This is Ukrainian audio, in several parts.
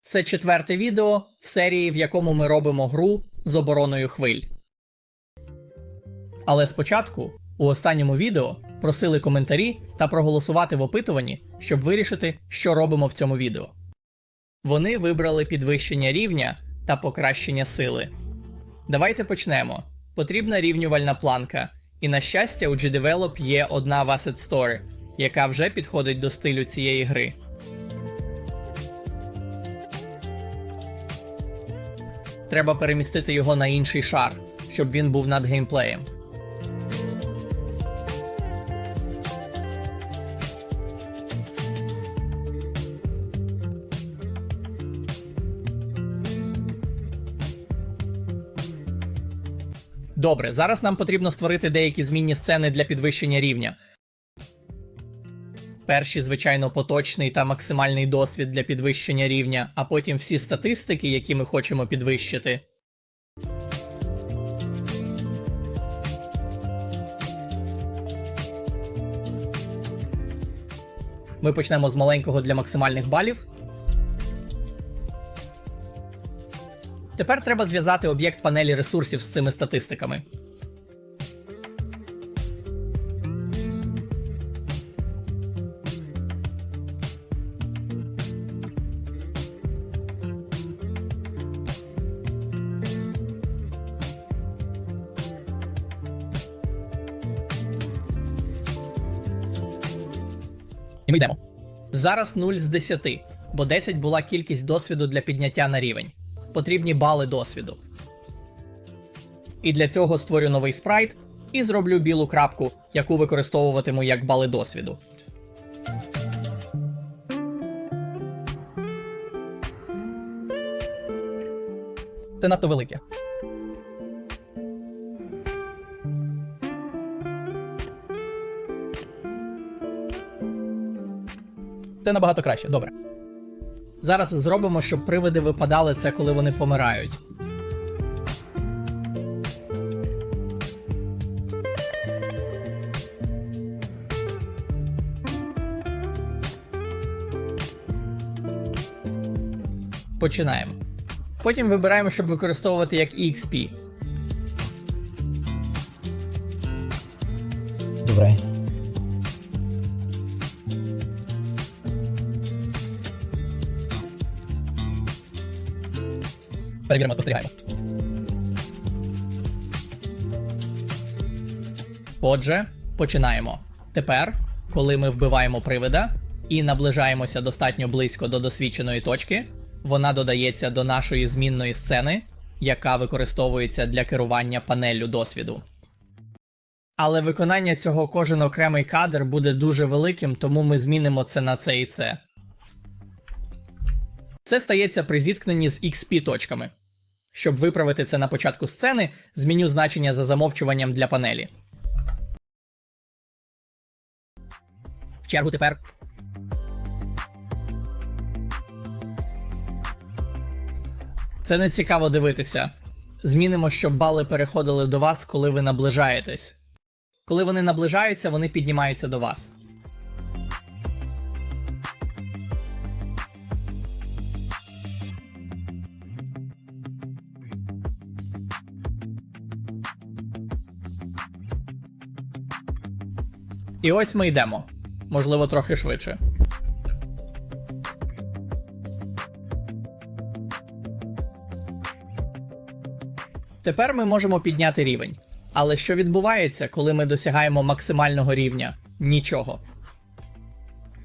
Це четверте відео в серії, в якому ми робимо гру з обороною хвиль. Але спочатку, у останньому відео, просили коментарі та проголосувати в опитуванні, щоб вирішити, що робимо в цьому відео. Вони вибрали підвищення рівня та покращення сили. Давайте почнемо. Потрібна рівнювальна планка, і на щастя, у GDevelop є одна Asset Store, яка вже підходить до стилю цієї гри. Треба перемістити його на інший шар, щоб він був над геймплеєм. Добре, зараз нам потрібно створити деякі змінні сцени для підвищення рівня. Перші, звичайно, поточний та максимальний досвід для підвищення рівня, а потім всі статистики, які ми хочемо підвищити. Ми почнемо з маленького для максимальних балів. Тепер треба зв'язати об'єкт панелі ресурсів з цими статистиками. Зараз 0 з 10, бо 10 була кількість досвіду для підняття на рівень. Потрібні бали досвіду. І для цього створю новий спрайт і зроблю білу крапку, яку використовуватиму як бали досвіду. Це надто велике. Це набагато краще, добре. Зараз зробимо, щоб привиди випадали це, коли вони помирають. Починаємо. Потім вибираємо, щоб використовувати як EXP. Перевіримо, спостерігаємо. Отже, починаємо. Тепер, коли ми вбиваємо привида і наближаємося достатньо близько до досвідченої точки, вона додається до нашої змінної сцени, яка використовується для керування панеллю досвіду. Але виконання цього кожен окремий кадр буде дуже великим, тому ми змінимо це на це і це. Це стається при зіткненні з XP точками. Щоб виправити це на початку сцени, зміню значення за замовчуванням для панелі. В чергу тепер. Це не цікаво дивитися. Змінимо, щоб бали переходили до вас, коли ви наближаєтесь. Коли вони наближаються, вони піднімаються до вас. І ось ми йдемо. Можливо, трохи швидше. Тепер ми можемо підняти рівень. Але що відбувається, коли ми досягаємо максимального рівня? Нічого.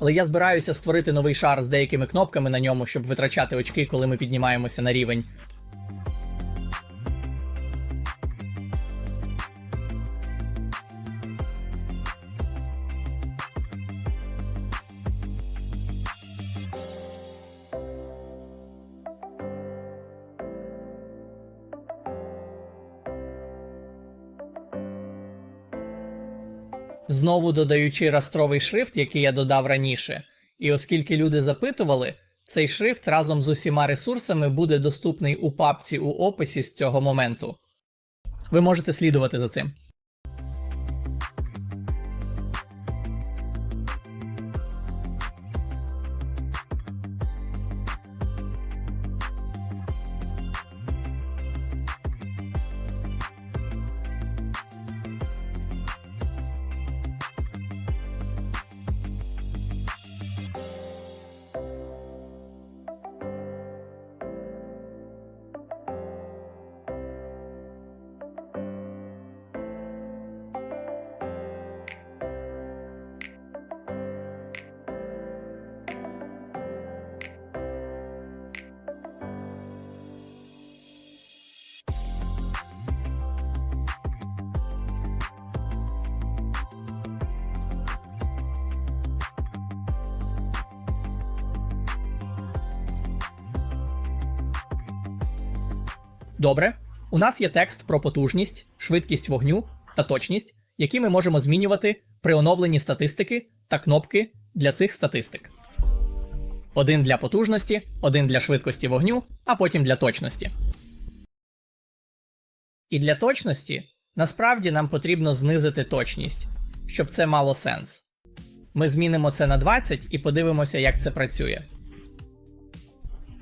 Але я збираюся створити новий шар з деякими кнопками на ньому, щоб витрачати очки, коли ми піднімаємося на рівень. Знову додаючи растровий шрифт, який я додав раніше. І оскільки люди запитували, цей шрифт разом з усіма ресурсами буде доступний у папці у описі з цього моменту. Ви можете слідувати за цим. Добре. У нас є текст про потужність, швидкість вогню та точність, які ми можемо змінювати при оновленні статистики та кнопки для цих статистик. Один для потужності, один для швидкості вогню, а потім для точності. І для точності насправді нам потрібно знизити точність, щоб це мало сенс. Ми змінимо це на 20 і подивимося, як це працює.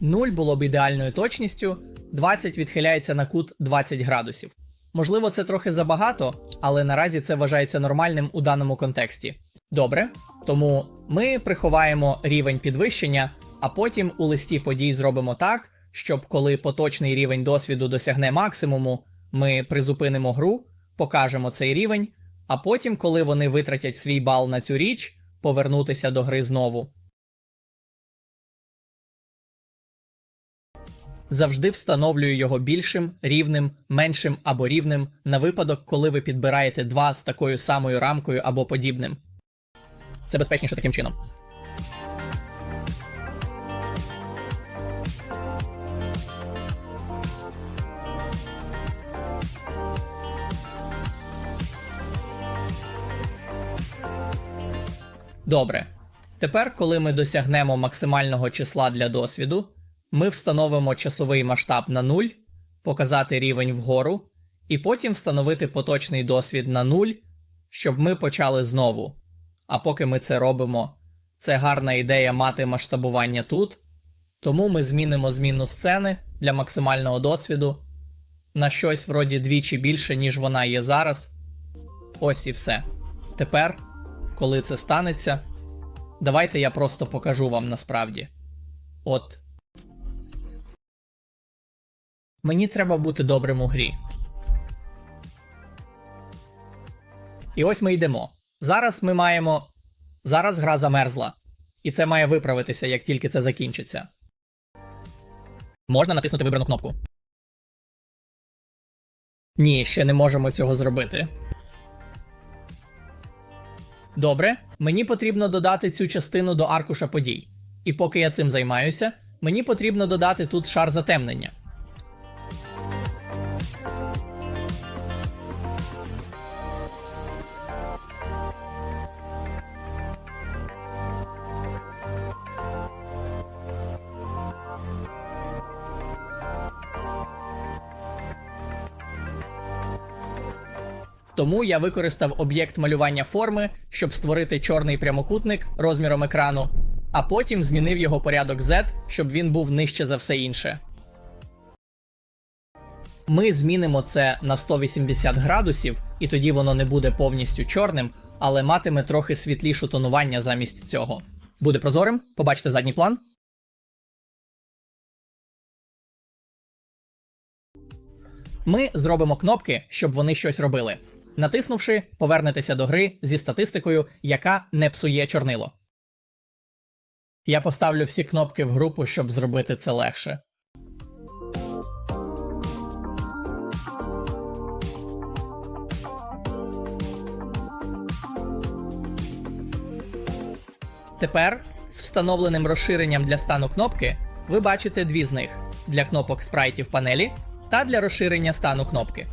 0 було б ідеальною точністю, 20 відхиляється на кут 20 градусів. Можливо, це трохи забагато, але наразі це вважається нормальним у даному контексті. Добре, тому ми приховаємо рівень підвищення, а потім у листі подій зробимо так, щоб коли поточний рівень досвіду досягне максимуму, ми призупинимо гру, покажемо цей рівень, а потім, коли вони витратять свій бал на цю річ, повернутися до гри знову. Завжди встановлюю його більшим, рівним, меншим або рівним на випадок, коли ви підбираєте два з такою самою рамкою або подібним. Це безпечніше таким чином. Добре. Тепер, коли ми досягнемо максимального числа для досвіду, ми встановимо часовий масштаб на 0, показати рівень вгору, і потім встановити поточний досвід на 0, щоб ми почали знову. А поки ми це робимо, це гарна ідея мати масштабування тут, тому ми змінимо змінну сцени для максимального досвіду на щось вроді двічі більше, ніж вона є зараз. Ось і все. Тепер, коли це станеться, давайте я просто покажу вам насправді. От. Мені треба бути добрим у грі. І ось ми йдемо. Зараз ми маємо. Зараз гра замерзла. І це має виправитися, як тільки це закінчиться. Можна натиснути вибрану кнопку. Ні, ще не можемо цього зробити. Добре, мені потрібно додати цю частину до аркуша подій. І поки я цим займаюся, мені потрібно додати тут шар затемнення. Тому я використав об'єкт малювання форми, щоб створити чорний прямокутник розміром екрану, а потім змінив його порядок Z, щоб він був нижче за все інше. Ми змінимо це на 180 градусів, і тоді воно не буде повністю чорним, але матиме трохи світлішу тонування замість цього. Буде прозорим, побачите задній план. Ми зробимо кнопки, щоб вони щось робили. Натиснувши, повернетеся до гри зі статистикою, яка не псує чорнило. Я поставлю всі кнопки в групу, щоб зробити це легше. Тепер з встановленим розширенням для стану кнопки ви бачите дві з них для кнопок спрайтів панелі та для розширення стану кнопки.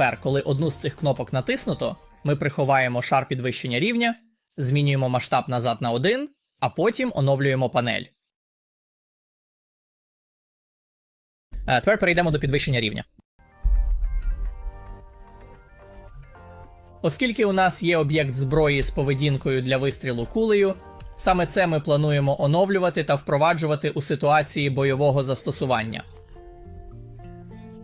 Тепер, коли одну з цих кнопок натиснуто, ми приховаємо шар підвищення рівня, змінюємо масштаб назад на 1, а потім оновлюємо панель. Е, Тепер перейдемо до підвищення рівня. Оскільки у нас є об'єкт зброї з поведінкою для вистрілу кулею, саме це ми плануємо оновлювати та впроваджувати у ситуації бойового застосування.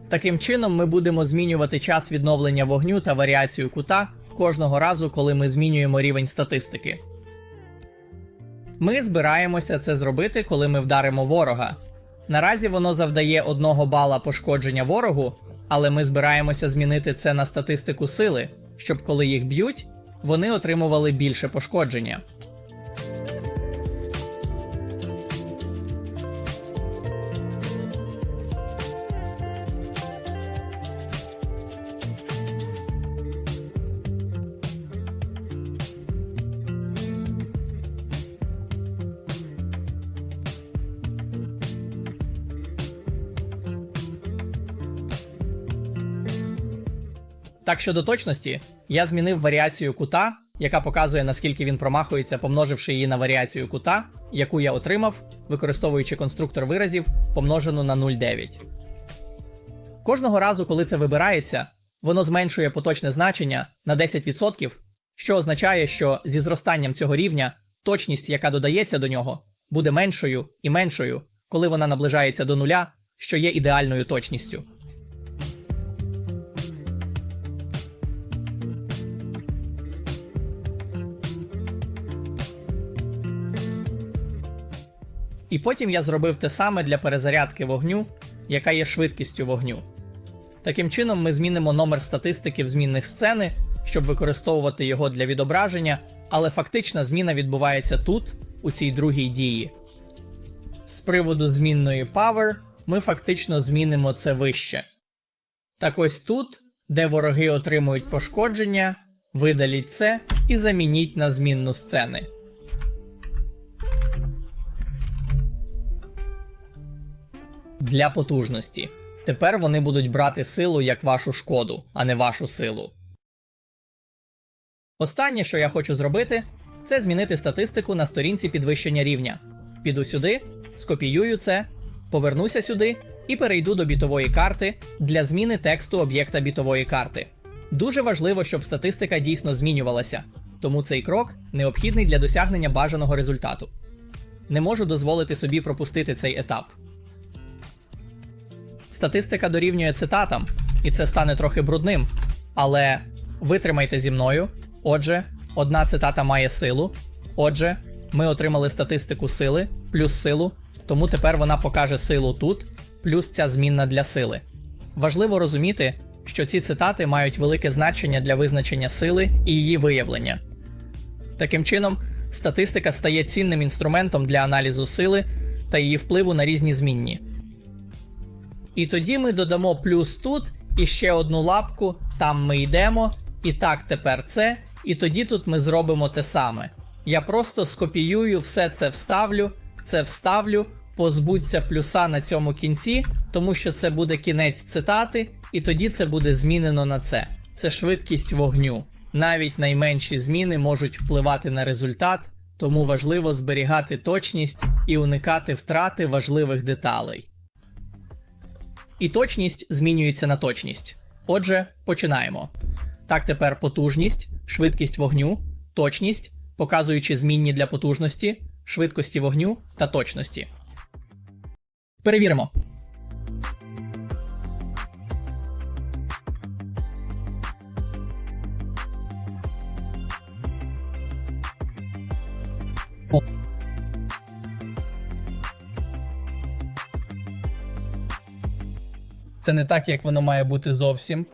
Таким чином, ми будемо змінювати час відновлення вогню та варіацію кута кожного разу, коли ми змінюємо рівень статистики. Ми збираємося це зробити, коли ми вдаримо ворога. Наразі воно завдає одного бала пошкодження ворогу, але ми збираємося змінити це на статистику сили, щоб коли їх б'ють, вони отримували більше пошкодження. Так щодо точності, я змінив варіацію кута, яка показує наскільки він промахується, помноживши її на варіацію кута, яку я отримав, використовуючи конструктор виразів, помножену на 0,9. Кожного разу, коли це вибирається, воно зменшує поточне значення на 10%, що означає, що зі зростанням цього рівня точність, яка додається до нього, буде меншою і меншою, коли вона наближається до нуля, що є ідеальною точністю. І потім я зробив те саме для перезарядки вогню, яка є швидкістю вогню. Таким чином, ми змінимо номер статистики в змінних сцени, щоб використовувати його для відображення, але фактична зміна відбувається тут, у цій другій дії. З приводу змінної power ми фактично змінимо це вище. Так ось тут, де вороги отримують пошкодження, видаліть це і замініть на змінну сцени. Для потужності. Тепер вони будуть брати силу як вашу шкоду, а не вашу силу. Останнє, що я хочу зробити, це змінити статистику на сторінці підвищення рівня. Піду сюди, скопіюю це, повернуся сюди і перейду до бітової карти для зміни тексту об'єкта бітової карти. Дуже важливо, щоб статистика дійсно змінювалася, тому цей крок необхідний для досягнення бажаного результату. Не можу дозволити собі пропустити цей етап. Статистика дорівнює цитатам, і це стане трохи брудним. Але витримайте зі мною. Отже, одна цитата має силу. Отже, ми отримали статистику сили плюс силу, тому тепер вона покаже силу тут, плюс ця змінна для сили. Важливо розуміти, що ці цитати мають велике значення для визначення сили і її виявлення. Таким чином, статистика стає цінним інструментом для аналізу сили та її впливу на різні змінні. І тоді ми додамо плюс тут і ще одну лапку, там ми йдемо. І так тепер це. І тоді тут ми зробимо те саме. Я просто скопіюю все це вставлю, це вставлю, позбудься плюса на цьому кінці, тому що це буде кінець цитати, і тоді це буде змінено на це. Це швидкість вогню. Навіть найменші зміни можуть впливати на результат, тому важливо зберігати точність і уникати втрати важливих деталей. І точність змінюється на точність. Отже, починаємо. Так тепер потужність, швидкість вогню, точність, показуючи змінні для потужності, швидкості вогню та точності. Перевіримо. Це не так, як воно має бути зовсім.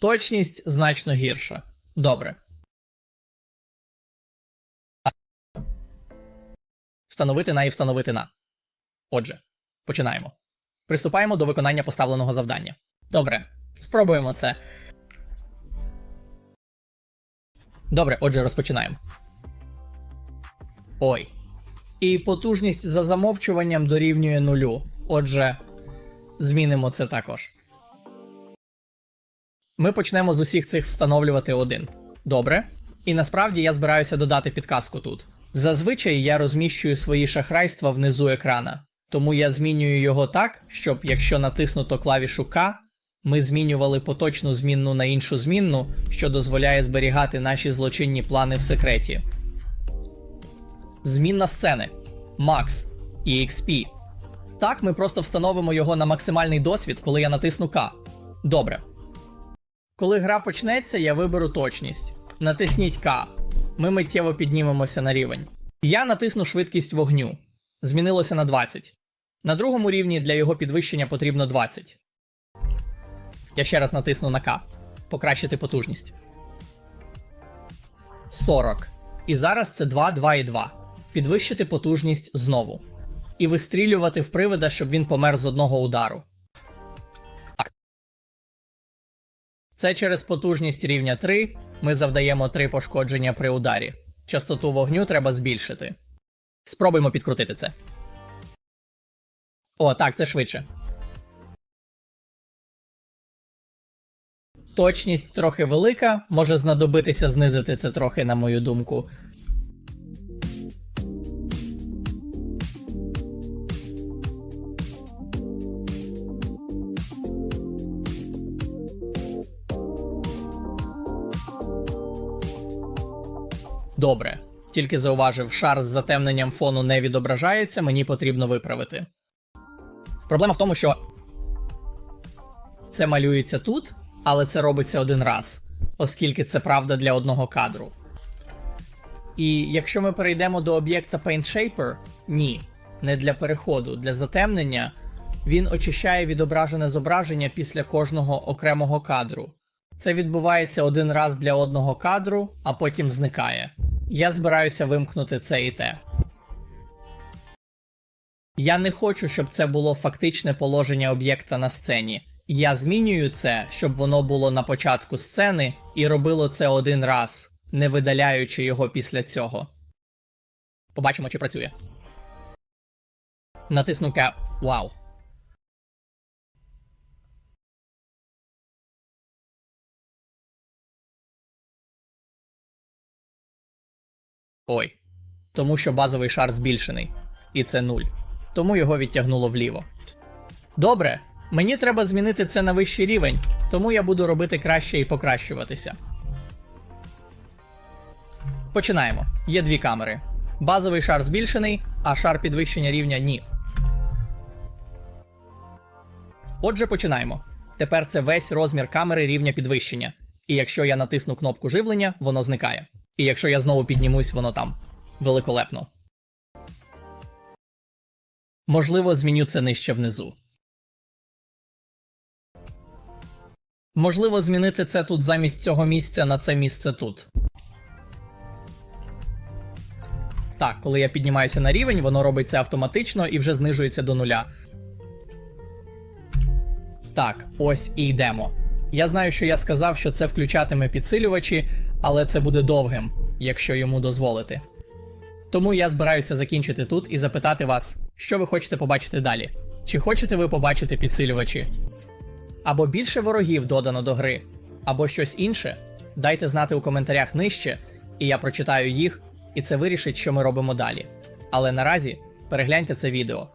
Точність значно гірша. Добре. Встановити на і встановити на. Отже, починаємо. Приступаємо до виконання поставленого завдання. Добре, спробуємо це. Добре, отже, розпочинаємо. Ой. І потужність за замовчуванням дорівнює нулю. Отже, змінимо це також. Ми почнемо з усіх цих встановлювати один. Добре. І насправді я збираюся додати підказку тут. Зазвичай я розміщую свої шахрайства внизу екрана, тому я змінюю його так, щоб якщо натиснуто клавішу К, ми змінювали поточну змінну на іншу змінну, що дозволяє зберігати наші злочинні плани в секреті. Змінна сцени Max EXP. Так, ми просто встановимо його на максимальний досвід, коли я натисну К. Добре. Коли гра почнеться, я виберу точність. Натисніть К. Ми миттєво піднімемося на рівень. Я натисну швидкість вогню. Змінилося на 20. На другому рівні для його підвищення потрібно 20. Я ще раз натисну на К. Покращити потужність. 40. І зараз це 2, 2 і 2. Підвищити потужність знову. І вистрілювати в привида, щоб він помер з одного удару. Це через потужність рівня 3 ми завдаємо 3 пошкодження при ударі. Частоту вогню треба збільшити. Спробуємо підкрутити це. О, так, це швидше. Точність трохи велика, може знадобитися знизити це трохи, на мою думку. Добре. Тільки зауважив, шар з затемненням фону не відображається, мені потрібно виправити. Проблема в тому, що це малюється тут, але це робиться один раз, оскільки це правда для одного кадру. І якщо ми перейдемо до об'єкта Paint Shaper, ні, не для переходу, для затемнення він очищає відображене зображення після кожного окремого кадру. Це відбувається один раз для одного кадру, а потім зникає. Я збираюся вимкнути це і те. Я не хочу, щоб це було фактичне положення об'єкта на сцені. Я змінюю це, щоб воно було на початку сцени і робило це один раз, не видаляючи його після цього. Побачимо, чи працює. Натисну К. Вау. Ой. Тому що базовий шар збільшений. І це нуль. Тому його відтягнуло вліво. Добре, мені треба змінити це на вищий рівень, тому я буду робити краще і покращуватися. Починаємо. Є дві камери. Базовий шар збільшений, а шар підвищення рівня ні. Отже, починаємо. Тепер це весь розмір камери рівня підвищення. І якщо я натисну кнопку живлення, воно зникає. І якщо я знову піднімусь, воно там. Великолепно. Можливо, зміню це нижче внизу. Можливо, змінити це тут замість цього місця на це місце тут. Так, коли я піднімаюся на рівень, воно робить це автоматично і вже знижується до нуля. Так, ось і йдемо. Я знаю, що я сказав, що це включатиме підсилювачі, але це буде довгим, якщо йому дозволити. Тому я збираюся закінчити тут і запитати вас, що ви хочете побачити далі. Чи хочете ви побачити підсилювачі? Або більше ворогів додано до гри, або щось інше. Дайте знати у коментарях нижче, і я прочитаю їх, і це вирішить, що ми робимо далі. Але наразі перегляньте це відео.